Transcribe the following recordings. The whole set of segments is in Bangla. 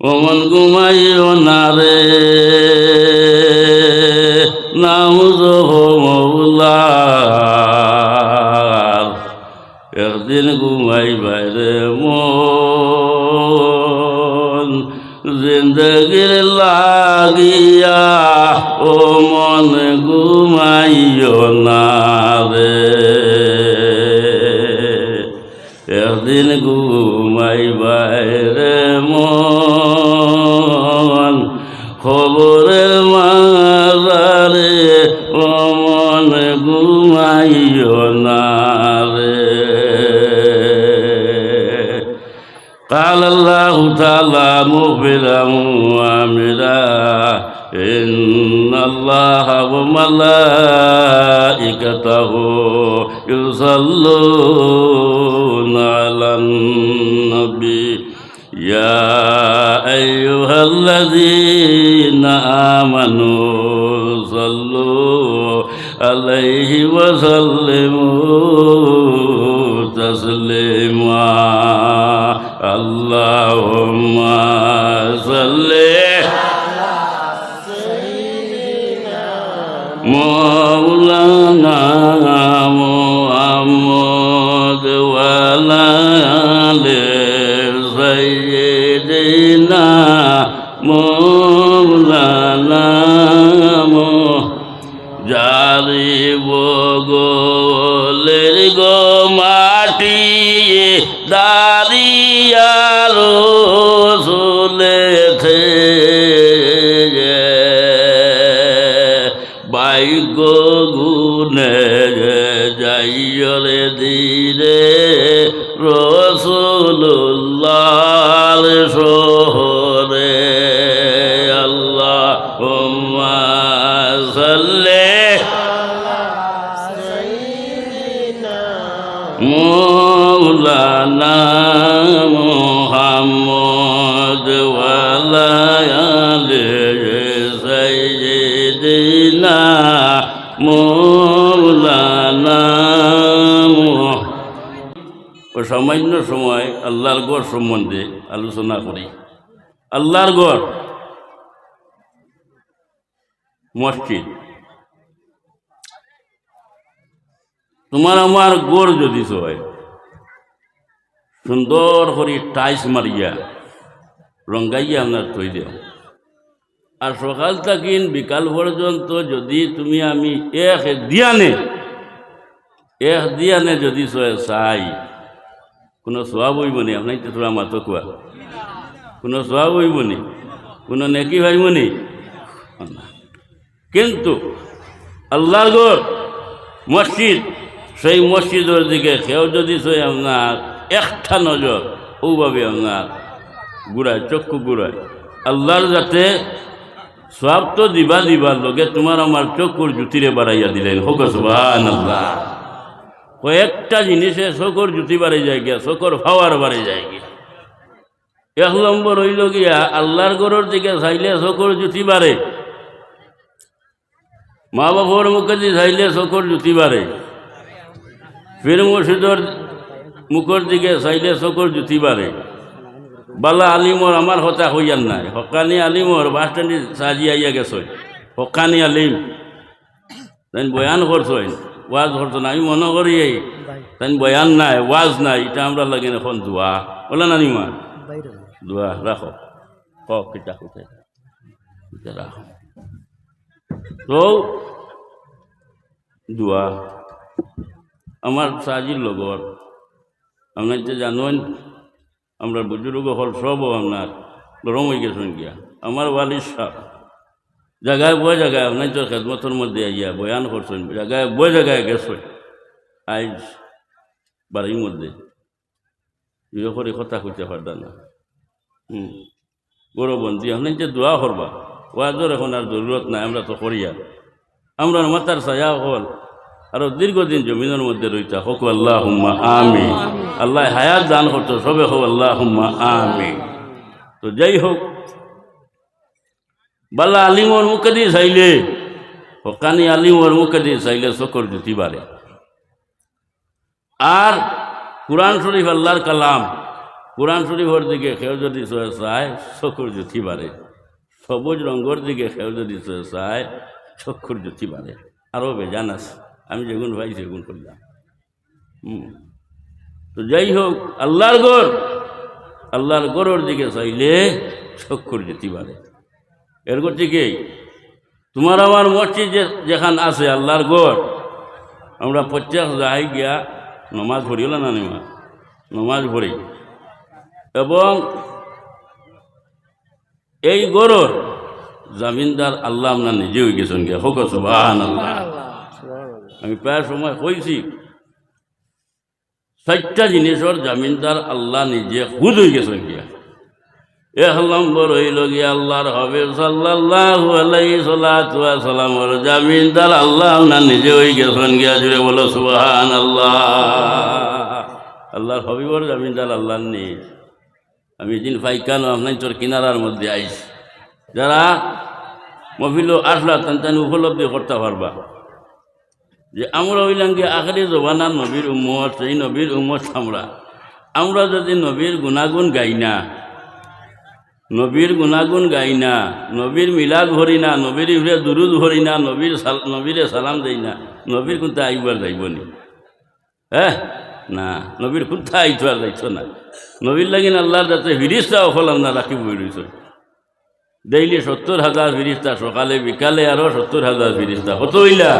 অমন ঘুমাইও না রে। নাম মৌলার একদিন ঘুমাই বাইরে মন। জিন্দগির লাগিয়া ও খবরের মাজারে ও মন ঘুমাইও না রে قال الله تعالى مخبرا وامرا إن الله وملائكته يصلون على النبي يا أيها الذين آمنوا صلوا عليه وسلموا রসুল্লাল সামান্য সময় আল্লাহর গড় সম্বন্ধে আলোচনা করি। আল্লাহর গড় মসজিদ। তোমার আমার গোড় যদি হয়, সুন্দর করে টাইস মারিয়া, রঙ্গাইয়া আপনার থই দেও। আর সকাল থাকিন, বিকাল পর্যন্ত যদি তুমি আমি এক দিয়ানে এক দিয়ানে যদি চাই। কোনো সোয়াব হইব নি? আপনার তোরা মাতো কোয়া। কোনো সোয়াব হইব নি? কোনো নেকি ভাইব নি? কিন্তু আল্লাহর মসজিদ, সেই মসজিদের দিকে কেউ যদি সই আপনার একটা নজর, ওভাবে আপনার ঘুরায়, চক্ষু ঘুরায়। আল্লাহর যাতে সব তো দিবা দিবার লগে তোমার আমার চক্ষুর জুতিরে বাড়াইয়া দিলেন। হোক সুবান আল্লাহ কয়েকটা জিনিসে চকুর জুতি বাড়ি যায় গিয়া চকুর ফাওয়ার বাড়ি যায় গিয়া। এক নম্বর হইল গিয়া, আল্লাহর গরুর দিকে চাইলে চকুর জুতি বাড়ে। মা বাবার মুখে দিয়ে চাইলে চকুর জুতি বাড়ে। ফির মুর্শিদর মুখর দিকে চাইলে চকুর জুতি বাড়ে। বালা আলিমর আমার হতা হইয়ার নাই। হকানি আলিমর বাস স্ট্যান্ডে সাজি আইয়া গেছ। হকানি আলিম। বয়ান করছই ওয়াজ করছ না। আমি মনে করি এই তাই বয়ান নাই ওয়াজ নাই এটা আমরা লাগে এখন দোয়া। বলে না নিমা? দোয়া রাখো। ক কিতা কোথায় রাখো। তো দোয়া। আমার সাজির লগর আপনার যে জানেন আমরা বুজুর্গ হল সবও আপনার গরম হয়ে গেছেন গিয়া আমার ওয়ালির সাহ জায়গায় বয় জায়গায় আপনার তো খেদমতর মধ্যে আইয়া বয়ান করছেন জায়গায় বয় জায়গায় গেছেন আইজ বাড়ির মধ্যে। ইয়ে করে কথা কইতে পারতাম না। হুম। গৌরবন্তী আপনার যে দোয়া করবা ওয়াজর এখন আর জরুরত নাই আমরা তো করিয়া আমরা মাতার ছায়া হল আরও দীর্ঘদিন জমিনের মধ্যে রইতা হোক আল্লাহ হুম্মা আমি আল্লাহ হায়াত দান করতো সবে হোক আল্লাহ হুম্মা আমি তো যাই হোক বালা আলিমর মুখে দিয়ে চাইলে, হকানি আলিমর মুখে দিয়ে চাইলে চকর জুতি বাড়ে। আর কোরআন শরীফ, আল্লাহর কালাম, কোরআন শরীফের দিকে সেও যদি চায়, চকুর জুথি বাড়ে। সবুজ রঙের দিকে সেও যদি চায় চক্ষুর জুথি বাড়ে। আরও বেজান আছে। আমি যেগুন ভাই, সেগুন করলাম। হুম। তো যাই হোক, আল্লাহর গড় আল্লাহর গড়ের দিকে চাইলে চক্ষুর জুথি বাড়ে। এর থেকে তোমার আমার মসজিদ যেখান আছে, আল্লাহর গড় আমরা প্রত্যেক যাই গিয়া নমাজ পড়িল না নিমা নমাজ পড়ি। এবং এই গড়র জামিনদার আল্লাহ আপনার নিজে হয়ে গেছেন গিয়া। হোক আল্লাহ আমি প্রায় সময় কইছি চারটা জিনিসের জামিনদার আল্লাহ নিজে খুদ হয়ে গেছেন গিয়া। এক আল্লাহ নিজে আল্লাহ আমি দিন ফাইকানো আপনার তোর কিনারার মধ্যে আইছি যারা মফিল আসলা তান উপলব্ধি করতে পারবা। যে আমরা হইলাম গিয়ে আখরি জবানার নবীর উম্মত, সেই নবীর উম্মত আমরা। আমরা যদি নবীর গুণাগুণ গাই না নবীর গুণাগুণ গাই না নবীর মিলাদ ভরি না নবীর ইফরে দুরুদ ভরি না নবীর নবীরে সালাম দেই না নবীর কোনটা আইবার যাইব নি? হ্যাঁ না নবীর কোনটা আইতো আর যাইতো না? নবীর লাগিন আল্লাহর যাতে ফিরিস্তা অফল আপনার রাখি বই ডেইলি সত্তর হাজার ফিরিস্তা সকালে বিকালে আরও সত্তর হাজার ফিরিস্তা কত হইলা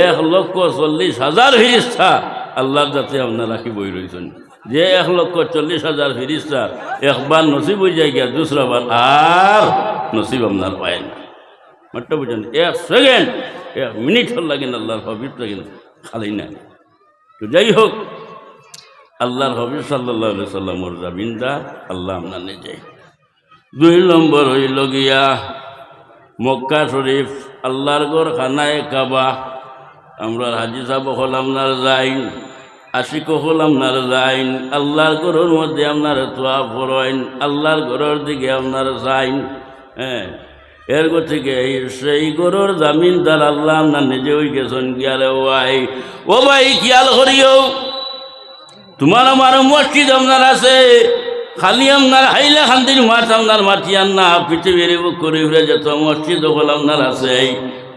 এক লক্ষ চল্লিশ হাজার ফিরিস্তা আল্লাহর যাতে আপনার রাখি বই রয়েছেন যে এক লক্ষ চল্লিশ হাজার ফিরিস্তা একবার নসিব হয়ে যায় গিয়া দুসরাবার আর নসিব আপনার পায় না। মাত্র বুঝেন, এক সেকেন্ড এক মিনিট হল লাগেন আল্লাহর হবিব, লাগেন খালি না। তো যাই হোক, আল্লাহর হবিব সাল্লাহ সাল্লামর জামিনদা আল্লাহ আপনার নিজে। দুই নম্বর হইল গিয়া মক্কা শরীফ, আল্লাহর গড় খানায় কাবা। আমরা হাজি সাহেব হল আপনার যাইন আশিক হল আপনার যাইন আল্লাহর গড়ের মধ্যে আপনার তোয়া ফরইন আল্লাহর গড়ের দিকে আপনার যাইন হ্যাঁ। এর এই সেই গড়ের জামিনদার আল্লাহ আপনার নিজে হয়ে গেছেন গিয়ারে ওয়াই। ও ভাই, খেয়াল করিও, তোমার আমার মসজিদ আপনার আছে, খালি আপনার হাইলে খান্দির মাঠ আপনার মাটিয়ান না, পৃথিবীর করে ফিরে যেত মসজিদ হল আপনার আছে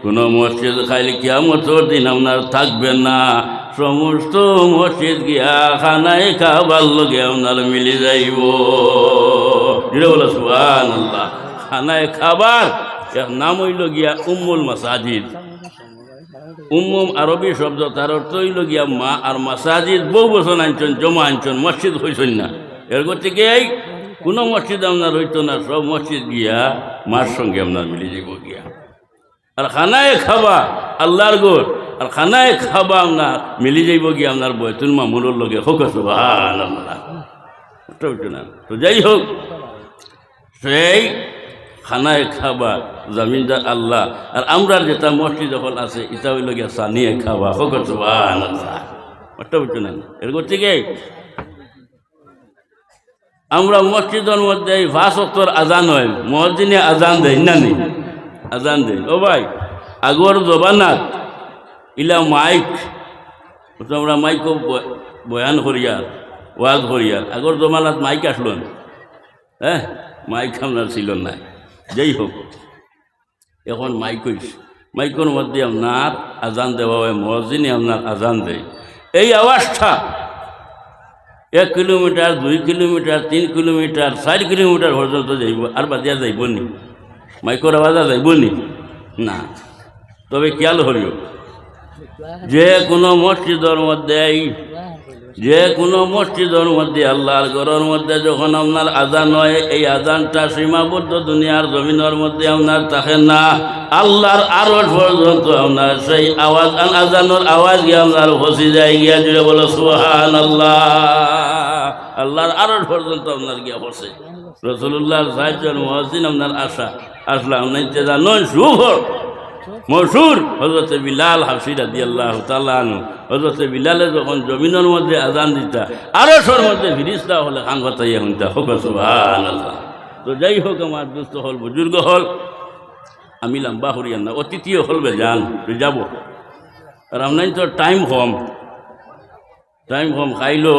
কোনো মসজিদ খাইলে কিয়ামতর দিন আপনার থাকবে না। সমস্ত মসজিদ গিয়া খানায় খাবার লগে আপনার মিলি যাইব। বলো খানায় খাবার নাম হইল গিয়া উম্মুল মাসাজিদ। উম্মুম আরবি শব্দ, তার অর্থ হইল গিয়া মা আর মাসাজিদ বহু বছর আনছেন, জমা আনছেন, মসজিদ হইছেন না। এর থেকে এই? কোনো মসজিদ আপনার হইতো না, সব মসজিদ গিয়া মার সঙ্গে আপনার মিলে যাব গিয়া। আর খানায় খাবা আল্লাহর গোর আর খানায় খাবা আপনার, মিলি যাইব গিয়া আপনার বয়তুল মামুরের লগে। হোক না। তো যাই হোক, সেই খানায় খাবা, জমিনদার আল্লাহ। আর আমরা যেটা মসজিদ যখন আছে এটা হইল গিয়া সানিয়ে খাবা। হোক না। এর থেকে আমরা মসজিদের মধ্যে এই ভাস অক্তর আজান হয়। মসজিদে আজান দেয় না নি? আজান দেয় ও ভাই, আগর জবানাত ইলা মাইক। আমরা মাইক বয়ান করিয়ার ওয়াজ করিয়ার আগর জমানাত মাইক আসলো হ্যাঁ মাইক আপনার ছিল না যাই হোক এখন মাইক হইছে মাইকের মধ্যে আপনার আজান দেওয়া হয় মসজিদে আপনার আজান দেয়। এই আওয়াজটা এক কিলোমিটার দুই কিলোমিটার তিন কিলোমিটার চার কিলোমিটার পর্যন্ত যাইব আর বাদিয়া যাইব নি? মাইকর আওয়াজা যাইব নি? না। তবে খেয়াল করিও যে কোনো মসজিদের মধ্যে এই যে কোনো মসজিদের মধ্যে আল্লাহর ঘরের মধ্যে যখন আপনার আজান হয় এই আজানটা সীমাবদ্ধ দুনিয়ার জমিনের মধ্যে আপনার থাকে না। আল্লাহর আরও পর্যন্ত আপনার সেই আওয়াজ আজানোর আওয়াজ গিয়ে আপনার ফসি যায় গিয়া জুড়ে বলো সুহান আল্লাহ আল্লাহর আরও পর্যন্ত আপনার গিয়া বসে। রসুল্লাহর সাহায্য মহাজিন আপনার আশা আসলাম নাই জানুন সুভর মশুর হজরতে বিলাল হাফসি রাজি আল্লাহ তালু হজরতে বিলালে যখন জমিনের মধ্যে আজান দিতা আরও সর মধ্যে ফিরিস্তা হলে খান কথাই এখন তা হোক সুবহান আল্লাহ তো যাই হোক আমার দুস্থ হল, বুজুর্গ হল, আমি লম্বা হরিয়ান না অতিথিও হল বে যান তুই যাব। আর আপনার তো টাইম কম। টাইম কম, খাইলো।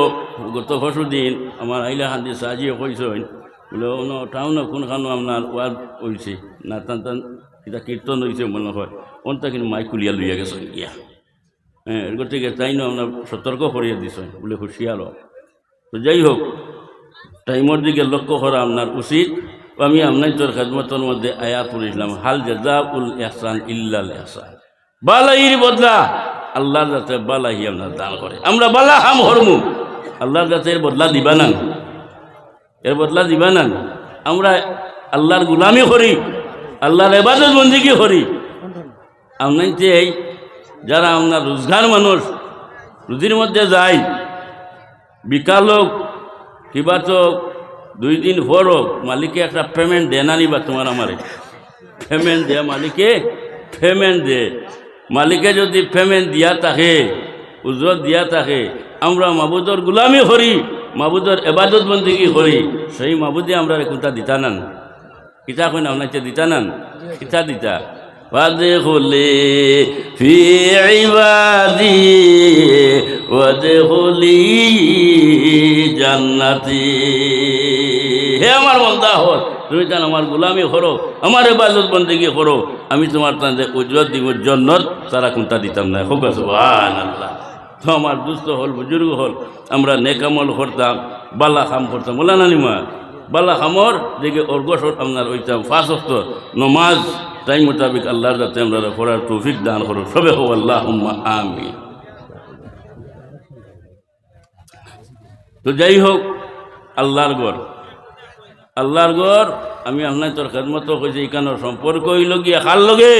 গত পরশু দিন আমার আইলা হান্দি সাজিয়ে কইসইন বলে অন্য টাউন কোনখানো আপনার ওয়াজ হয়েছে না টান টান এটা কীর্তন হয়েছে মনে হয়। অনটা কিন্তু মাইক কুলিয়া লইয়া গেছে গিয়া। হ্যাঁ গতিকে তাই না আপনার সতর্ক করিয়ে দিছ বলে হুঁশিয়ার তো যাই হোক, টাইমের দিকে লক্ষ্য করা আপনার উচিত। আমি আপনার তোর খেদমতের মধ্যে আয়া পড়েছিলাম, হাল জাজা উল এহসান ইল্লাল এহসান বালাইর বদলা, আল্লাহর যাতে বালাহি আপনার দান করে। আমরা বালা হাম হরমু। আল্লাহর যাতে বদলা দিবা না। এর বদলা দিবা না। আমরা আল্লাহর গুলামি করি, আল্লাহর এবাদত বন্দিগি করি আপনার এই, যারা আপনার রোজগার মানুষ, রুজির মধ্যে যায় বিকাল হোক কিবা তো দুই দিন পর হোক, মালিকে একটা পেমেন্ট দে না নিবা তোমার আমারে। পেমেন্ট দে মালিকে পেমেন্ট দে মালিকে যদি পেমেন্ট দিয়া থাকে, উজরত দিয়া থাকে, আমরা মাবুদর গুলামি করি। মাবুদর এবাদত বন্দিগি করি সেই মাবুদে আমরা কোনটা দিতা নান কিতা কইন আপনাকে দিতা নান কিতা দিতা وادخلي في عبادي وادخلي জান্নাতি হে আমার বন্ধা হর তুমি তান আমার গোলামি করো আমার এবাদত বন্দেগি করো আমি তোমার তাদের উজ্জ্বল দিব জন্নত তারা কোনটা দিতাম না হোক সুবহান আল্লাহ তো আমার দুস্থ হল, বুজুর্গ হল, আমরা নেকামল করতাম বালা খাম করতাম। বলা নানিমা বালা খামর দিকে অর্গসর আপনার ওইতাম ফাঁসস্ত নমাজ টাইম মোতাবিক আল্লাহর যাতে আমরা করার তৌফিক দান করো সবে হো আল্লাহ আমি তো যাই হোক, আল্লাহর গড় আল্লাহর গড় আমি আপনার তোর খেদমত কইছি এখানোর সম্পর্ক হইল গিয়ে খার লগে?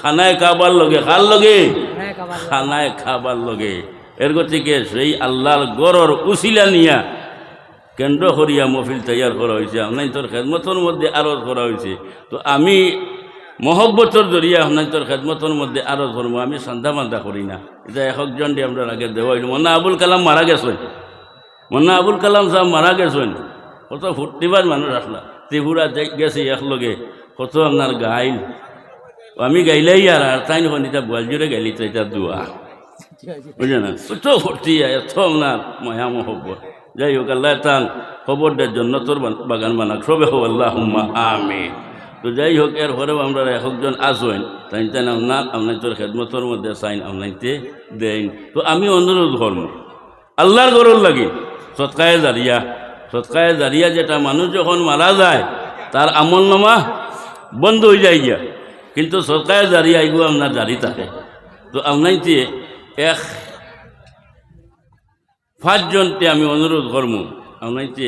খানায় খাবার লগে খার লগে? খানায় খাবার লগে। এর গতিকে সেই আল্লাহর গড়র উশিলা নিয়া কেন্দ্র করিয়া মফিল তৈয়ার করা হয়েছে। আপনার তোর খেদমতর মধ্যে আরজ করা হয়েছে। তো আমি মহব্বতর জরিয়া আপনার তোর খেদমতর মধ্যে আরজ করব আমি সান্দা বান্ধা করি না। এটা একজন দিয়ে আমরা আগে দেওয়া হইল মন্না আবুল কালাম মারা গেছেন। মন্না আবুল কালাম সাহেব মারা গেছেন। কত ফুর্তিবার মানুষ আসলা। ত্রিপুরা গেছে একলগে কত আপনার গাইল। আমি গাইলেই আর আর তাই নখন এটা বোয়ালজুড়ে গাইলি তো এটা দুয়া বুঝলে না কত ফুর্তি এত আপনার ময়া মহব্বত। যাই হোক আল্লাহ তান খবর দেয় জন্য তোর বাগান বানাক। সবে হোক আল্লাহ আমি তো যাই হোক এর পরেও আমরা একজন আসবেন তাই তাই আপনার আপনার তোর খেদমতর মধ্যে সাইন আপনাইতে দেন তো আমি অনুরোধ করব আল্লাহর গরুর লাগি সৎকায়ে জারিয়া সৎকায়ে জারিয়া যেটা মানুষ যখন মারা যায় তার আমল নামা বন্ধ হয়ে যায় গিয়া। কিন্তু সৎকায়ে জারিয়া এগুলো আপনার জারি থাকে। তো আপনাইতে এক পাঁচজনকে আমি অনুরোধ করব আপনাইতে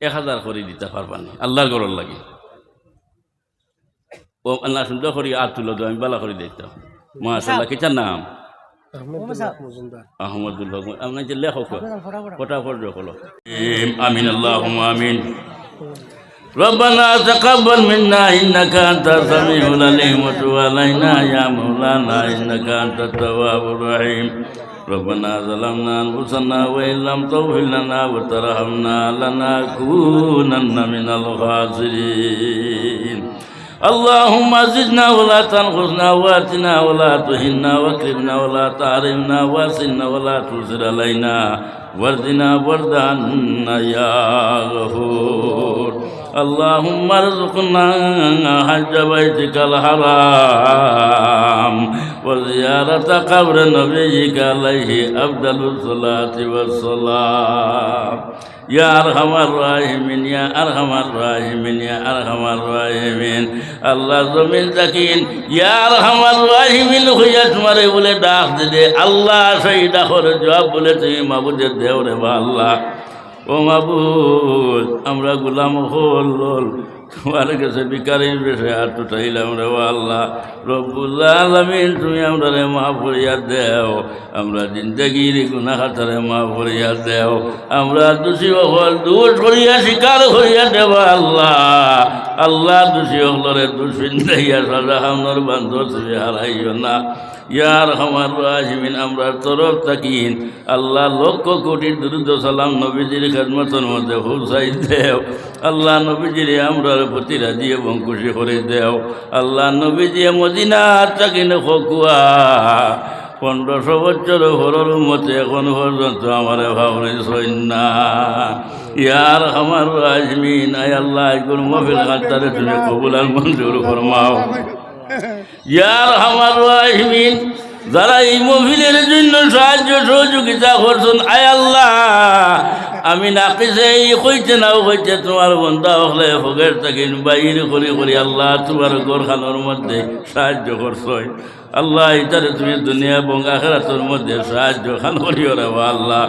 এক হাজার করে দিতে পারবানি আল্লাহর গরর লাগে। ও আল্লাহ সুন্দর করি আর তুলো আমি বালা করে দেখতাম মাশাল্লাহ কিটার নাম? আহমদুল হক আপনার যে লেখক। ফটাফট হলো আমিন আল্লাহ আমিন। ربنا تقبل منا إنك أنت السميع العليم وتب علينا يا مولانا إنك أنت التواب الرحيم. ربنا ظلمنا أنفسنا وإن لم تغفر لنا وترحمنا لنكونن من الخاسرين. اللهم زدنا ولا تنقصنا وآتنا ولا تهنا وأكرمنا ولا تحرمنا واسنا ولا تنصر علينا. واردنا بردا يا غفور. اللهم ارزقنا حج بيتك الحرام وزيارة قبر نبيك عليه أفضل الصلاة والسلام يا أرحم الراحمين يا أرحم الراحمين يا أرحم الراحمين الله زمين تكين يا أرحم الراحمين হইয়া তোমারে বলে ডাক দে আল্লাহ সেই ডাকর জবাব বলে তুমি মাবুদের দেও রে বা আল্লাহ ও মাবুদ, আমরা গুলাম হল তোমার কাছে বিকারের বেশে হাত উঠাইলাম রে ও আল্লাহ। রব্বুল্লাহ আলমিন, তুমি আমরা রে মা ভরিয়া দেও। আমরা জিন্দগির গুনা খাতারে মা ভরিয়া দেও। আমরা দোষী হল, দোষ করিয়া স্বীকার করিয়া দেব আল্লাহ। আল্লাহ দোষী হলরে দেইয়া সাজা হামনর বান্ধব হারাইও না। তাকিন। আল্লাহ লক্ষ কোটি দুরুদ সালাম নবীজির খেদমতর মধ্যে হুসাই দেও। আল্লাহ নবীজির আমরা প্রতি রাজি এবং খুশি করে দেও। আল্লাহ নবীজি মদিনা তাকিন খকুয়া পনেরোশো বছর হরর মতে এখন পর্যন্ত আমার ভাবরে সৈন্যা। ইয়ার আমার রাজমিন, আয় আল্লাহ এগুলো মফিল খাতারে তুমি কবুল আর মঞ্জুর ফরমাও। ইয়ার যারা এই মহিলের জন্য সাহায্য সহযোগিতা করছেন আয় আল্লাহ আমি এই কইতে নাও কইতে তোমার বন্ধা হলে ভোগের থাকিন বাইর করি করি আল্লাহ তোমার গোরখানোর মধ্যে সাহায্য করছই। আল্লাহ ইতারে তুমি দুনিয়া এবং আখরাতের মধ্যে সাহায্য খান করিও রে আল্লাহ।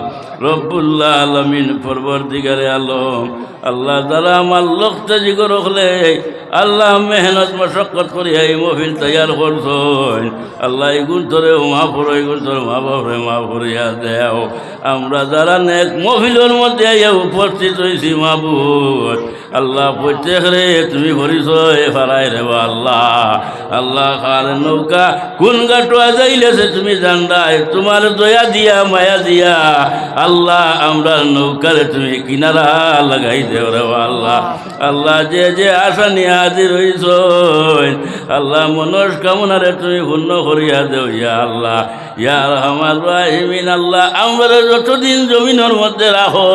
রব্বুল্লাহ আলমিন পরবর দিগারে আলম আল্লাহ দ্বারা আমার লোকটা জিগর হলে আল্লাহ মেহনত মশক্কত করি এই মহিল তৈয়ার করছেন আল্লাহ এগুন ধরে মা পড়ো এগুন ধরে মা বাপরে মা পড়িয়া দেও। আমরা যারা নেক মহিলের মধ্যে উপস্থিত হয়েছি মাবুদ আল্লাহ প্রত্যেক রে তুমি করিস এ ফারাই রে আল্লাহ। আল্লাহ খার নৌকা কোন গাটুয়া যাইলেছে তুমি জানডাই তোমার দয়া দিয়া, মায়া দিয়া। আল্লাহ, আমরা নৌকারে তুমি কিনারা লাগাই দেও রে আল্লাহ। আল্লাহ, যে যে আশা নিয়ে হাজির হইছ আল্লাহ মনস্কামনারে তুমি পূর্ণ করিয়া দেও ইয়া আল্লাহ। ইয়ার আমার রাহিমিন, আল্লাহ, আমরা যতদিন জমিনের মধ্যে রাখো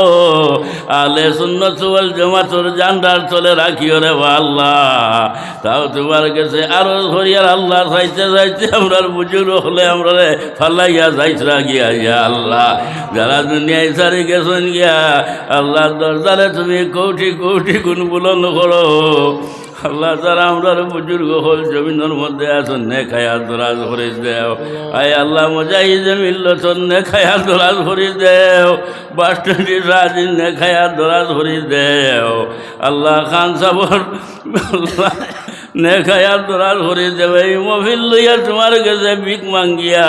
আলে সুন্নত ওয়াল জামাতর জান্ডার চলে রাখিও রে আল্লাহ। তাও তোমার কাছে আরও হরিয়ার আল্লাহ চাইতে চাইতে আমরা বুজুর হলে আমরা রে ফালাইয়া যাইছরা গিয়া ইয়া আল্লাহ। যারা দুনিয়ায় সারি গেছেন গিয়া আল্লাহ দরজারে তুমি কৌটি কৌটি গুণ বুলন করো। আল্লাহ তারা আমরা বুজুর্গ হল জমিনের মধ্যে আছেন নে খায়া দরাজ ভরে দেও। আয় আল্লাহ মজাই জমিল লছন নে খায়া দরাজ ভরে দেও। বাস্টুটি রাজিন নে খায়া দরাজ ভরে দেও। আল্লাহ খান সাবর নে খায়া দরাজ ভরে দেবে। মফিল লইয়া তোমার কাছে ভিক মাঙ্গিয়া।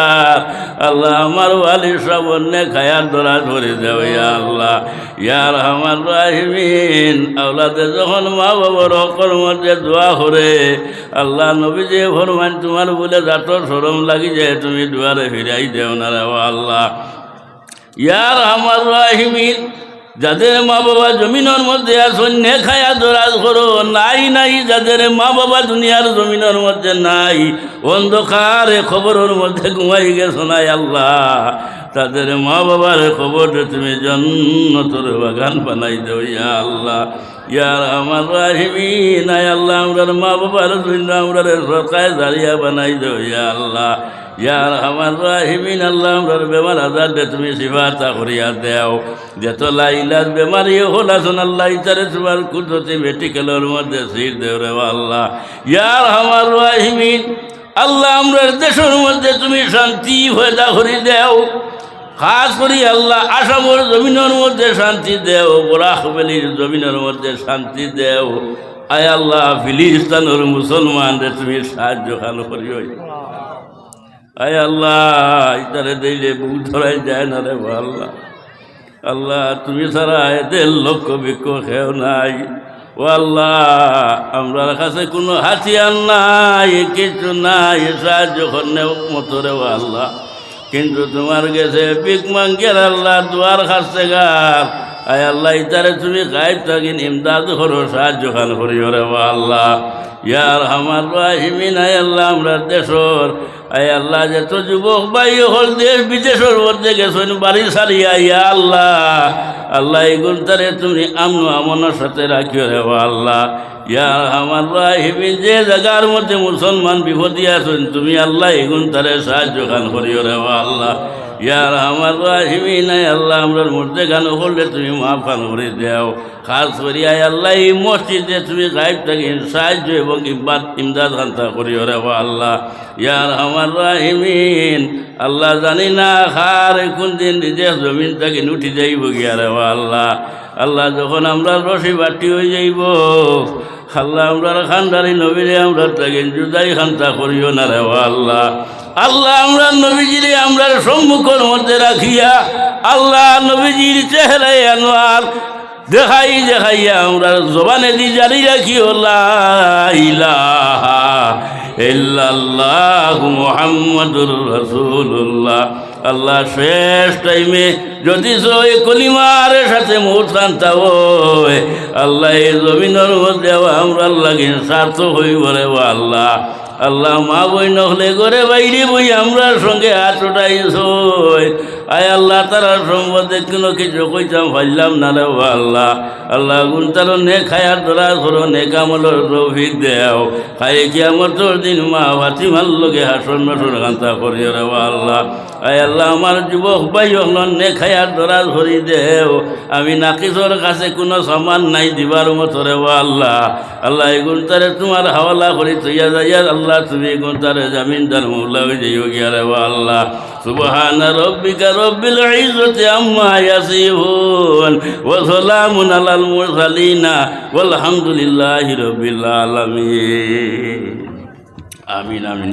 আল্লাহ আমার ওয়ালি শ্রাবণ নে খায়া দরাজ ভরে দেও আল্লাহ। ইয়ার আমার রাহিমিন। আওলাদে যখন মা বাবার হকর মধ্যে দোয়া করে, আল্লাহ নবী যে ফরমান, তোমার বলে জাতর সরম লাগি যায়, তুমি দুয়ারে ফিরাই দেও না রে আল্লাহ। ইয়ার আমার রাহিমিন। যাদের মা বাবা জমিনের মধ্যে আসন নে খায়া দরাজ করো। নাই নাই, যাদের মা বাবা দুনিয়ার জমিনের মধ্যে নাই, অন্ধকারে খবরের মধ্যে ঘুমাই গেছো নাই আল্লাহ। তাদের মা বাবার খবর তুমি জন্নতর বাগান বানাই দেও ইয়া আল্লাহ। ইয়ার আমার আয় আল্লাহ, আমরার মা বাবার জন্য আমরা সরকার দাঁড়িয়া বানাই দেও ইয়া আল্লাহ। আল্লাহ দে তুমি দেও। আল্লাহ আল্লাহ। তুমি শান্তি ফয়দা দেও। খাস করি আল্লাহ আসামর জমিনের মধ্যে শান্তি দেও বরাকবেলির জমিনের মধ্যে শান্তি দেও। আয় আল্লাহ ফিলিস্তানের মুসলমানদের তুমি সাহায্য খান করি আয় আল্লাহ, ইতারে দিলে বুক ধরাই যায় না রে আল্লাহ। আল্লাহ, তুমি ছাড়া এদের লক্ষ্য বিক্ষ খেও নাই। ও আল্লাহ আমরা কাছে কোনো হাতিয়ার নাই, কিছু নাই, সাহায্য করলে মতো রে আল্লাহ। কিন্তু তোমার গেছে পিক মাঙ্গের আল্লাহ, দুয়ার খাসতে গার আয় আল্লাহ, ইতারে তুমি গাইব থাকিন, ইমদাদ করো, সাহায্য খান করিও রে আল্লাহ। ইয়ার আমার রাহিমিন আয় আল্লাহ, আমরা দেশর আয় আল্লাহ যত যুবক বাই হল দেশ বিদেশের মধ্যে গেছেন, বাড়ি সারিয়া ইয়া আল্লাহ আল্লাহ এগুন তারে তুমি আমন আমনের সাথে রাখিও রে আল্লাহ। ইয়া আমার রাহিমিন, যে জায়গার মধ্যে মুসলমান বিপদে আছেন, তুমি আল্লাহ এগুন তারে সাহায্য খান করিও রে আল্লাহ। ইয়ার আমার রাহিমিন, আয় আল্লাহ, আমরার মধ্যে গান করলে তুমি মাফ খান করে দেও। খাস করি, আয় আল্লাহ, এই মসজিদে তুমি গাইব থাকি সাহায্য এবং ইবাদ, ইমদাদ খান্তা করিও রে বা আল্লাহ। ইয়ার আমার রাহিমিন, আল্লাহ জানি না খার কোন দিন নিজে জমিন থেকে উঠি যাইব গিয়া রে আল্লাহ। আল্লাহ যখন আমরা রসি বাটি হয়ে যাইব, আল্লাহ আমরা খানদারি নবীরে আমরা তাকে জুদাই খান্তা করিও না, রে আল্লাহ। আল্লাহ আমরা নবীজিরে আমরা সম্মুখের মধ্যে রাখিয়া আল্লাহ নবীজির চেহারায় আনোয়ার দেখাই দেখাইয়া আমরা জবানে দি জারি রাখি মুহাম্মাদুর রাসূলুল্লাহ। আল্লাহ শেষ টাইমে যদি ওই কলিমার সাথে মূর্তান্তা হয় আল্লাহ এই জমিনের মধ্যে আমরা লাগিন স্বার্থ হইব রে আল্লাহ। আল্লাহ মা বই নহলে করে বাইরে বই আমরার সঙ্গে হাত উঠাইছ আয় আল্লাহ, তারা সম্বন্ধে কোনো কিছু কইতাম পারলাম না রে আল্লাহ। আল্লাহ গুণ তার নে খায়ার ধরা ধরো নে কামল রফিক দেও। খাই কি আমার তোর দিন মা ফাতিমার লগে হাসন মাসন কান্তা করি রে আল্লাহ। আল্লাহ, আমার যুবক ভাই হল নে খায়ার ধরা ধরি দেও। আমি নাকিসর কাছে কোনো সামান নাই দিবার মতো ও আল্লাহ। আল্লাহ এগুন তারে তোমার হাওয়ালা করি তুইয়া যাইয়া আল্লাহ, তুমি এগুন তারে জামিনদার মৌলা হয়ে যাইও গিয়া রে আল্লাহ। রব্বিকা রব্বিল ইজ্জতি আম্মা ইয়াসিফুন ওয়া সালামুন আলাল মুরসালিনা ওয়াল হামদুলিল্লাহি রব্বিল আলামিন। আমিন আমিন।